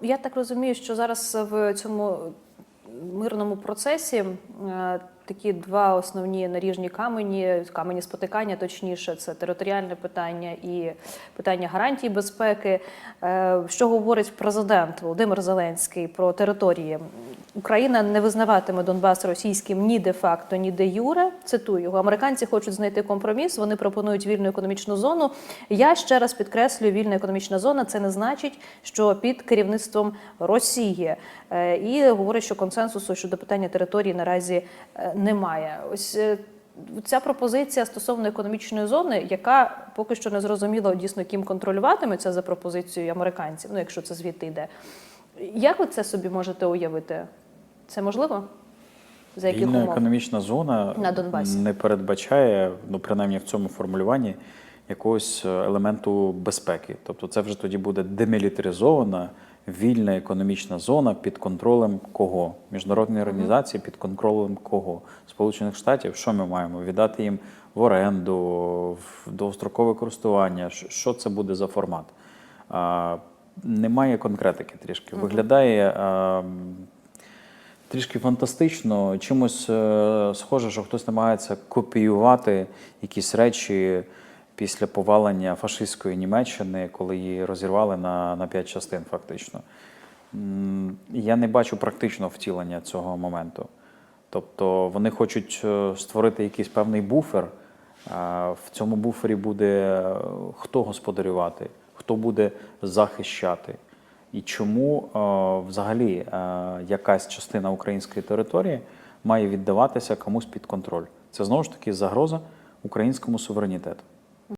Я так розумію, що зараз в цьому мирному процесі е, такі два основні наріжні камені, камені спотикання, точніше, це територіальне питання і питання гарантій безпеки. Е, Що говорить президент Володимир Зеленський про території? Україна не визнаватиме Донбас російським ні де-факто, ні де юре. Цитую його. Американці хочуть знайти компроміс. Вони пропонують вільну економічну зону. Я ще раз підкреслюю, вільна економічна зона це не значить, що під керівництвом Росії. Е, І говорить, що консенсусу щодо питання території наразі е, немає. Ось е, ця пропозиція стосовно економічної зони, яка поки що не зрозуміло дійсно ким контролюватиметься за пропозицією американців, ну якщо це звідти йде. Як ви це собі можете уявити? Це можливо? За яких Вільна умов? економічна зона На Донбасі. не передбачає, ну принаймні в цьому формулюванні, якогось е, елементу безпеки. Тобто це вже тоді буде демілітаризована вільна економічна зона під контролем кого? Міжнародної організації під контролем кого? Сполучених Штатів, що ми маємо? Віддати їм в оренду, в довгострокове користування. Що це буде за формат? Немає конкретики трішки. Виглядає. а, Трішки фантастично, чимось е, схоже, що хтось намагається копіювати якісь речі після повалення фашистської Німеччини, коли її розірвали на, на п'ять частин, фактично. Я не бачу практичного втілення цього моменту. Тобто вони хочуть е, створити якийсь певний буфер. В цьому буфері буде е, хто господарювати, хто буде захищати. І чому е, взагалі е, якась частина української території має віддаватися комусь під контроль? Це знову ж таки загроза українському суверенітету.